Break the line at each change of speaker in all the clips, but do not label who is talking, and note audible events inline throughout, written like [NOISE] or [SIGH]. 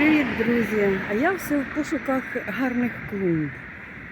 Привіт, друзі! А я все в пошуках гарних клумб.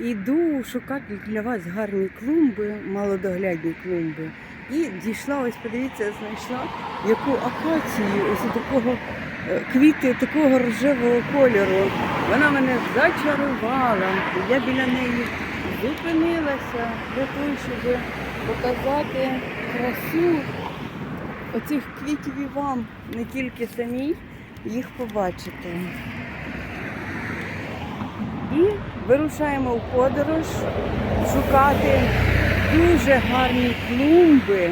Іду шукати для вас гарні клумби, малодоглядні клумби. І дійшла, ось подивіться, знайшла яку акацію, ось такого е, квіти такого рожевого кольору. Вона мене зачарувала. Я біля неї зупинилася для того, щоб показати красу оцих квітів і вам, не тільки самій їх побачити. І вирушаємо в подорож шукати дуже гарні клумби,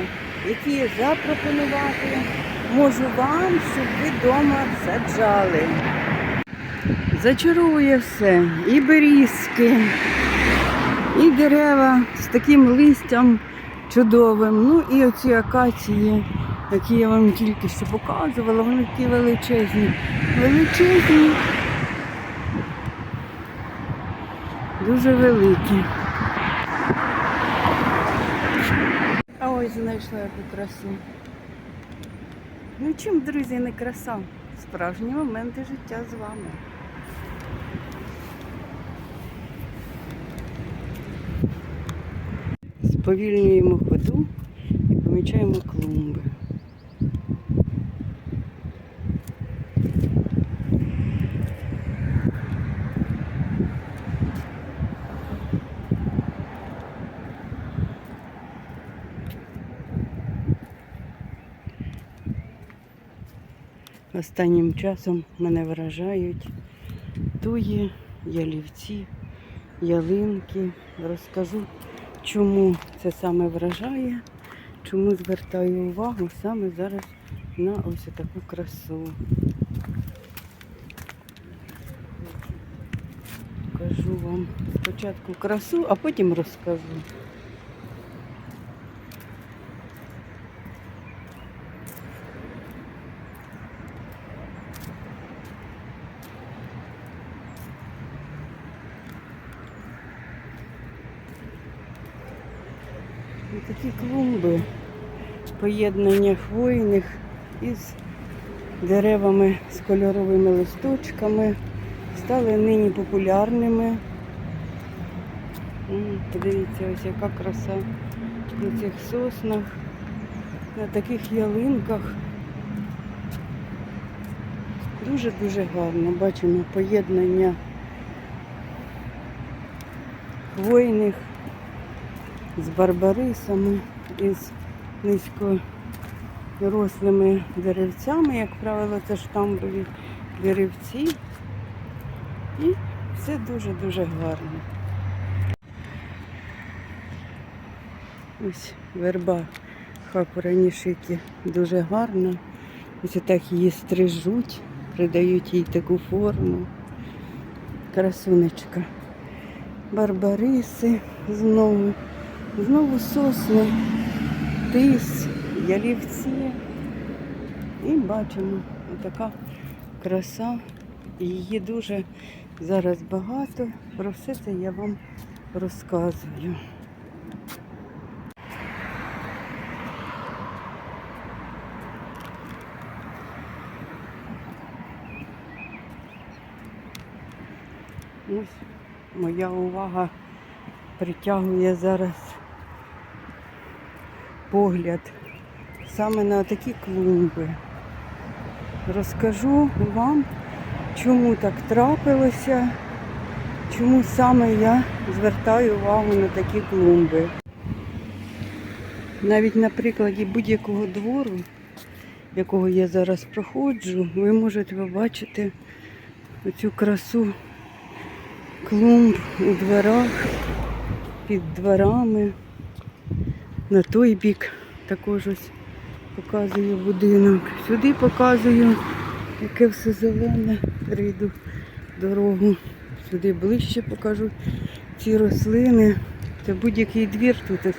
які запропонувати можу вам, щоб ви вдома саджали. Зачаровує все. І берізки, і дерева з таким листям чудовим. Ну і оці акації, які я вам тільки що показувала, вони такі величезні. Величезні. Дуже великі. А ось знайшла яку красу. Ну чим, друзі, не краса? Справжні моменти життя з вами. Сповільнюємо ходу і помічаємо клумби. Останнім часом мене вражають туї, ялівці, ялинки. Розкажу, чому це саме вражає, чому звертаю увагу саме зараз на ось таку красу. Покажу вам спочатку красу, а потім розкажу. І такі клумби, поєднання хвойних із деревами з кольоровими листочками стали нині популярними. Подивіться, ось яка краса на цих соснах, на таких ялинках. Дуже-дуже гарно. Бачимо поєднання хвойних з барбарисами, із низькорослими деревцями, як правило, це штамбові деревці. І все дуже-дуже гарно. Ось верба хапуранішики дуже гарна. Ось так її стрижуть, придають їй таку форму. Красунечка. Барбариси знову. Знову сосни, тис, ялівці. І бачимо така краса. Її дуже зараз багато. Про все це я вам розказую. Ось моя увага притягує зараз погляд саме на такі клумби. Розкажу вам, чому так трапилося, чому саме я звертаю увагу на такі клумби. Навіть на прикладі будь-якого двору, якого я зараз проходжу, ви можете побачити оцю красу клумб у дворах, під дворами. На той бік також ось показую будинок. Сюди показую, яке все зелене. Прийду дорогу. Сюди ближче покажу ці рослини. Це будь-який двір тут.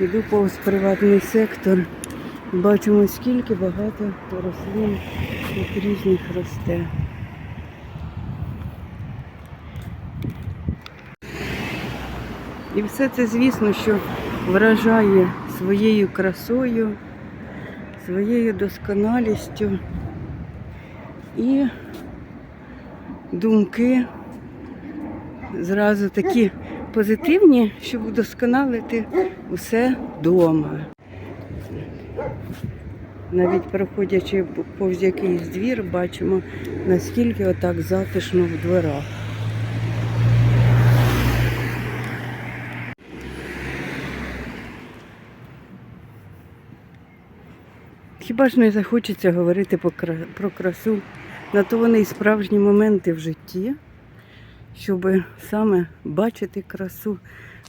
Йду повз приватний сектор. Бачимо, скільки багато рослин тут різних росте. І все це, звісно, що вражає своєю красою, своєю досконалістю і думки зразу такі позитивні, щоб удосконалити усе вдома. Навіть проходячи повз якийсь двір, бачимо, наскільки отак затишно в дворах. Хіба ж не захочеться говорити про красу? На то вони і справжні моменти в житті, щоб саме бачити красу,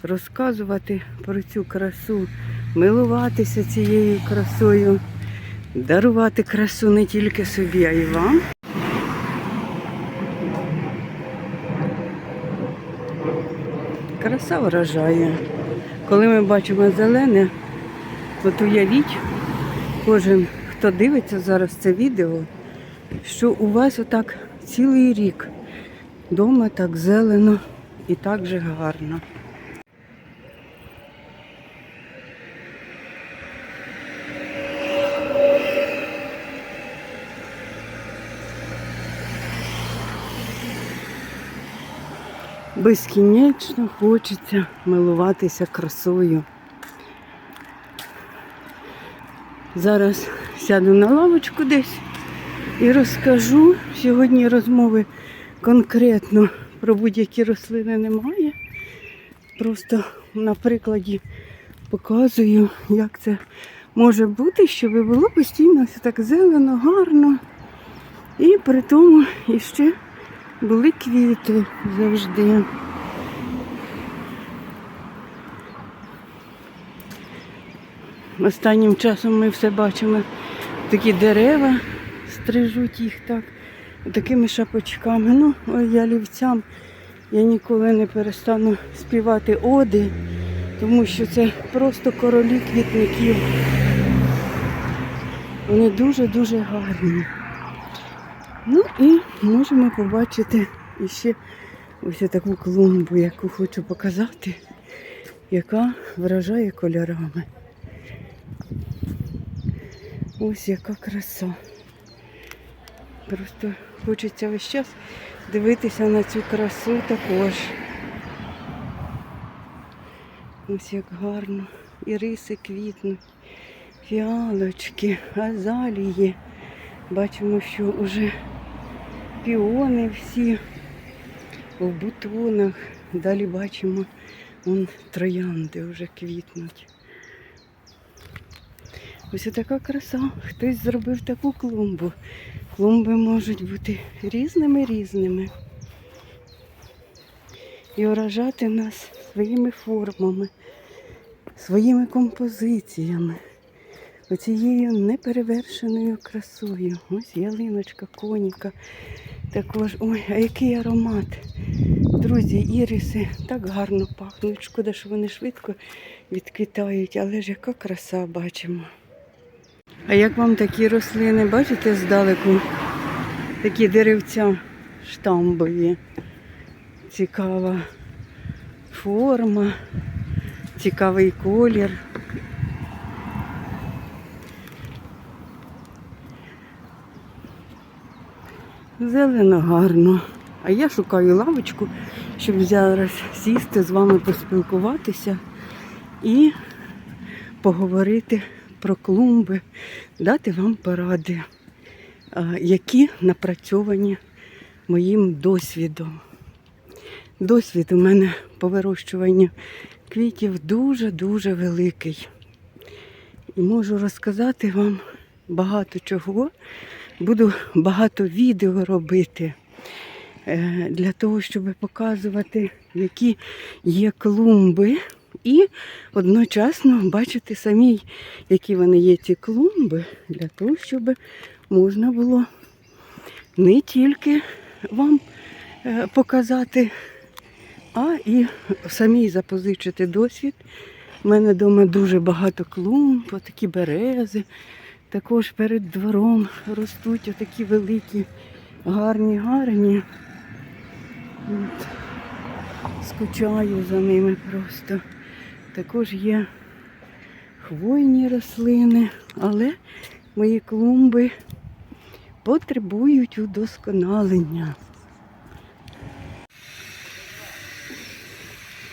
розказувати про цю красу, милуватися цією красою, дарувати красу не тільки собі, а й вам. Краса вражає. Коли ми бачимо зелене, от уявіть, кожен, хто дивиться зараз це відео, що у вас отак цілий рік вдома так зелено і так же гарно. Безкінечно хочеться милуватися красою. Зараз сяду на лавочку десь і розкажу. Сьогодні розмови конкретно про будь-які рослини немає. Просто на прикладі показую, як це може бути, щоб було постійно все так зелено, гарно. І при тому іще були квіти завжди. Останнім часом ми все бачимо такі дерева, стрижуть їх так, такими шапочками. Ну, я лівцям я ніколи не перестану співати оди, тому що це просто королі квітників. Вони дуже-дуже гарні. Ну і можемо побачити іще ось таку клумбу, яку хочу показати, яка вражає кольорами. Ось яка краса. Просто хочеться весь час дивитися на цю красу також. Ось як гарно. І риси квітнуть, фіалочки, азалії. Бачимо, що вже піони всі в бутонах. Далі бачимо, вон троянди вже квітнуть. Ось така краса. Хтось зробив таку клумбу. Клумби можуть бути різними різними. І вражати нас своїми формами, своїми композиціями, оцією неперевершеною красою. Ось ялиночка, коніка. Також, ой, а який аромат. Друзі, іриси так гарно пахнуть. Шкода, що вони швидко відквітають, але ж яка краса бачимо. А як вам такі рослини, бачите здалеку? Такі деревця штамбові. Цікава форма, цікавий колір. Зелено гарно. А я шукаю лавочку, щоб зараз сісти з вами поспілкуватися і поговорити про клумби, дати вам поради, які напрацьовані моїм досвідом. Досвід у мене по вирощуванню квітів дуже-дуже великий. І можу розказати вам багато чого. Буду багато відео робити е, для того, щоб показувати, які є клумби, і одночасно бачити самі, які вони є ці клумби, для того, щоб можна було не тільки вам е, показати, а і самій запозичити досвід. У мене вдома дуже багато клумб, такі берези. Також перед двором ростуть отакі великі, гарні, гарні. Скучаю за ними просто також є хвойні рослини, але мої клумби потребують удосконалення.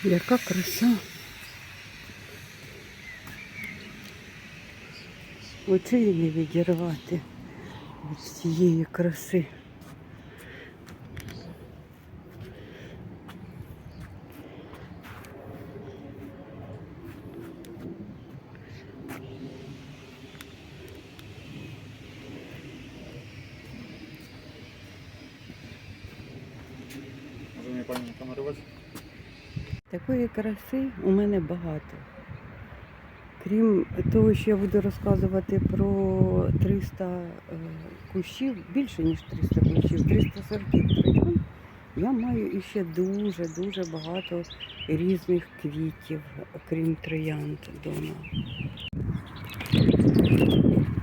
Яка краса. Оце і не відірвати від цієї краси. Краси у мене багато. Крім того, що я буду розказувати про 300 е, кущів, більше ніж 300 кущів, 300 сортів троян, я маю іще дуже-дуже багато різних квітів, окрім троянд вдома.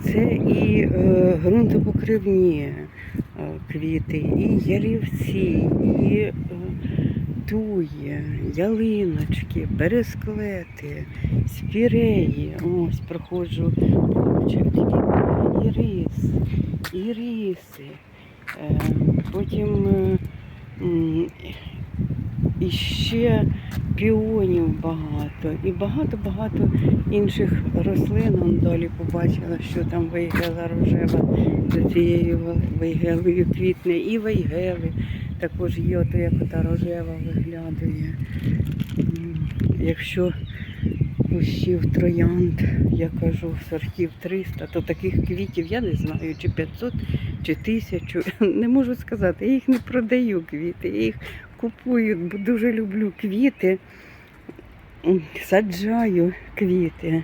Це і е, ґрунтопокривні е, квіти, і ялівці, і туї, ялиночки, бересклети, спіреї. Ось проходжу ірис, іриси. Е, потім іще піонів багато і багато-багато інших рослин. Он далі побачила, що там вейгела рожева до цієї вейгелою квітне, і вейгели також є, ото як ота рожева виглядає. М, Якщо кущів троянд, я кажу, сортів 300, то таких квітів я не знаю, чи 500, чи 1000. [LAUGHS] Не можу сказати, я їх не продаю квіти, я їх купую, бо дуже люблю квіти, саджаю квіти.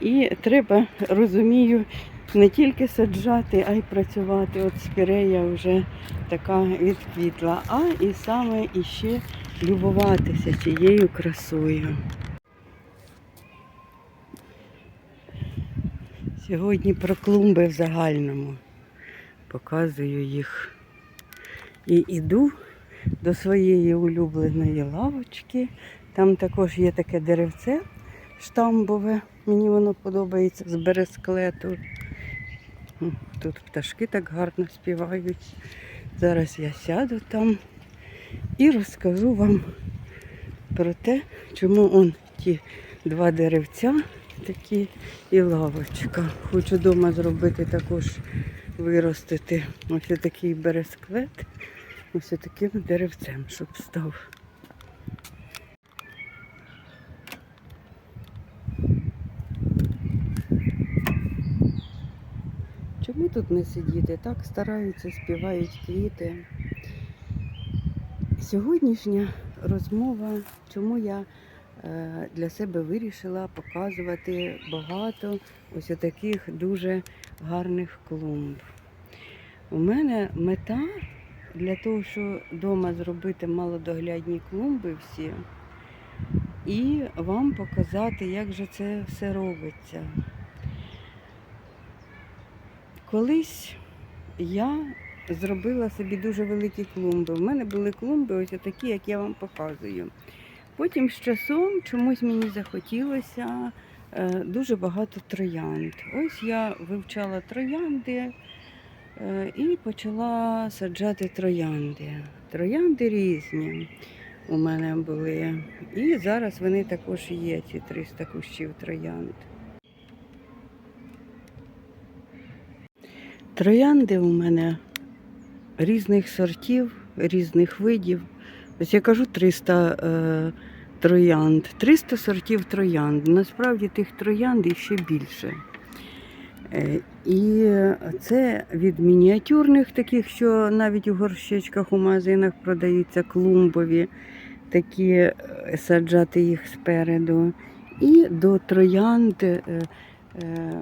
І треба, розумію, не тільки саджати, а й працювати. От спірея вже така відквітла, а і саме іще любуватися цією красою. Сьогодні про клумби в загальному. Показую їх. І йду до своєї улюбленої лавочки. Там також є таке деревце штамбове. Мені воно подобається з бересклету. Тут пташки так гарно співають. Зараз я сяду там і розкажу вам про те, чому он ті два деревця такі і лавочка. Хочу вдома зробити також виростити ось такий бересклет, ось таким деревцем, щоб став. Чому тут не сидіти? Так стараються, співають квіти. Сьогоднішня розмова, чому я е, для себе вирішила показувати багато ось таких дуже гарних клумб. У мене мета для того, щоб вдома зробити малодоглядні клумби всі, і вам показати, як же це все робиться. Колись я зробила собі дуже великі клумби. У мене були клумби ось такі, як я вам показую. Потім з часом чомусь мені захотілося е, дуже багато троянд. Ось я вивчала троянди е, і почала саджати троянди. Троянди різні у мене були. І зараз вони також є, ці 300 кущів троянд. Троянди у мене різних сортів, різних видів. Ось я кажу 300 е, троянд, 300 сортів троянд. Насправді тих троянд іще більше. Е, і це від мініатюрних таких, що навіть у горщичках у магазинах продаються клумбові, такі е, саджати їх спереду. І до троянд. Е, е,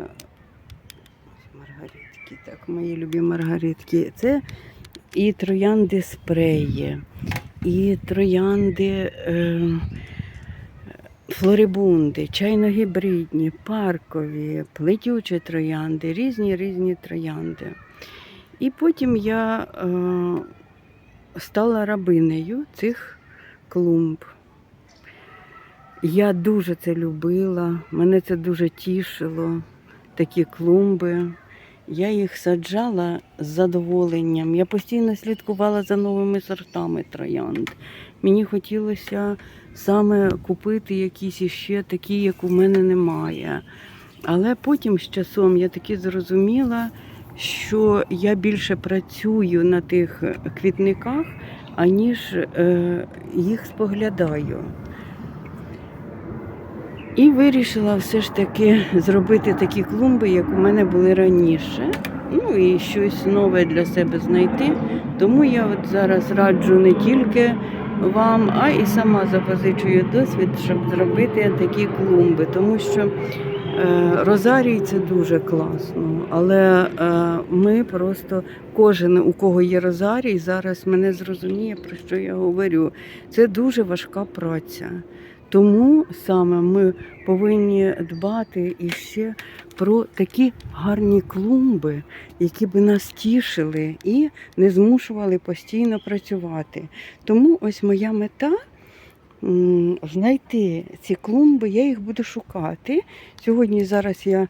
Маргаритки, так, мої любі маргаритки. Це і троянди спреї, і троянди е, флорибунди, чайно-гібридні, паркові, плетючі троянди, різні різні троянди. І потім я е, стала рабинею цих клумб. Я дуже це любила, мене це дуже тішило, такі клумби. Я їх саджала з задоволенням. Я постійно слідкувала за новими сортами троянд. Мені хотілося саме купити якісь іще такі, як у мене немає. Але потім з часом я таки зрозуміла, що я більше працюю на тих квітниках, аніж е, їх споглядаю. І вирішила все ж таки зробити такі клумби, як у мене були раніше. Ну і щось нове для себе знайти. Тому я от зараз раджу не тільки вам, а і сама запозичую досвід, щоб зробити такі клумби. Тому що е, розарій це дуже класно. Але е, ми просто кожен, у кого є розарій, зараз мене зрозуміє, про що я говорю. Це дуже важка праця. Тому саме ми повинні дбати іще про такі гарні клумби, які би нас тішили і не змушували постійно працювати. Тому ось моя мета знайти ці клумби, я їх буду шукати. Сьогодні зараз я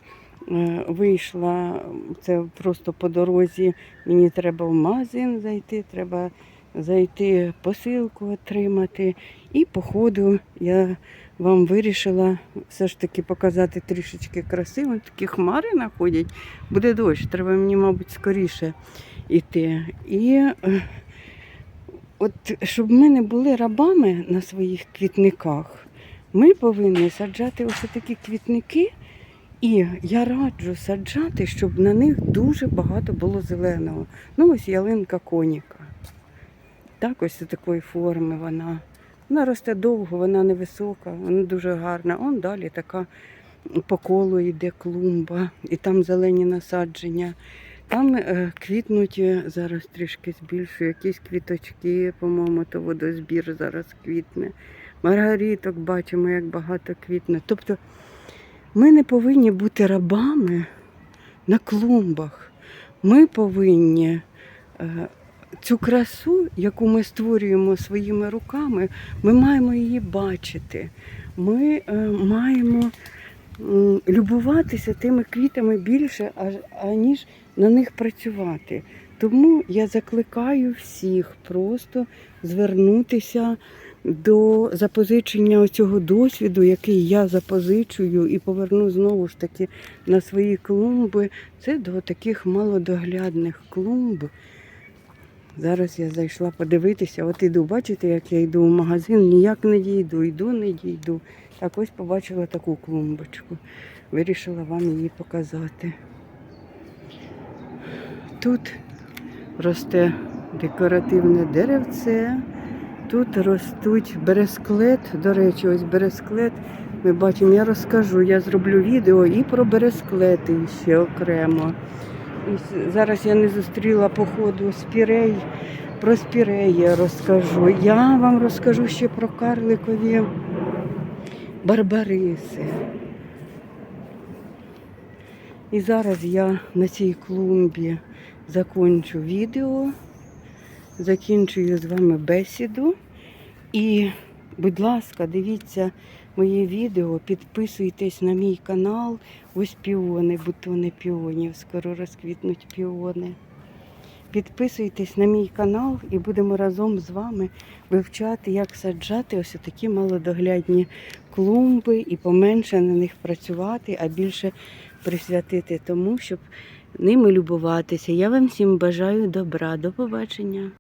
е, вийшла, це просто по дорозі, мені треба в магазин зайти, треба зайти посилку отримати. І по ходу я вам вирішила все ж таки показати трішечки красиво. Такі хмари находять. Буде дощ, треба мені, мабуть, скоріше йти. І от щоб ми не були рабами на своїх квітниках, ми повинні саджати ось такі квітники. І я раджу саджати, щоб на них дуже багато було зеленого. Ну, ось ялинка коніка. Так, ось такої форми вона. Вона росте довго, вона невисока, вона дуже гарна. Он далі така по колу йде клумба, і там зелені насадження. Там е, квітнуть, е, зараз трішки збільшую, якісь квіточки, по-моєму, то водозбір зараз квітне. Маргаріток бачимо, як багато квітне. Тобто ми не повинні бути рабами на клумбах. Ми повинні е, цю красу, яку ми створюємо своїми руками, ми маємо її бачити. Ми е, маємо любуватися тими квітами більше, аніж на них працювати. Тому я закликаю всіх просто звернутися до запозичення цього досвіду, який я запозичую і поверну знову ж таки на свої клумби. Це до таких малодоглядних клумб. Зараз я зайшла подивитися, от іду, бачите, як я йду в магазин, ніяк не дійду, йду, не дійду. Так ось побачила таку клумбочку. Вирішила вам її показати. Тут росте декоративне деревце, тут ростуть бересклет. До речі, ось бересклет. Ми бачимо, я розкажу, я зроблю відео і про бересклети ще окремо. І зараз я не зустріла по ходу спірей. Про спірей я розкажу. Я вам розкажу ще про карликові барбариси. І зараз я на цій клумбі закончу відео, закінчую з вами бесіду. І, будь ласка, дивіться моє відео, підписуйтесь на мій канал. Ось піони, бутони піонів, скоро розквітнуть піони. Підписуйтесь на мій канал і будемо разом з вами вивчати, як саджати ось такі малодоглядні клумби і поменше на них працювати, а більше присвятити тому, щоб ними любуватися. Я вам всім бажаю добра. До побачення.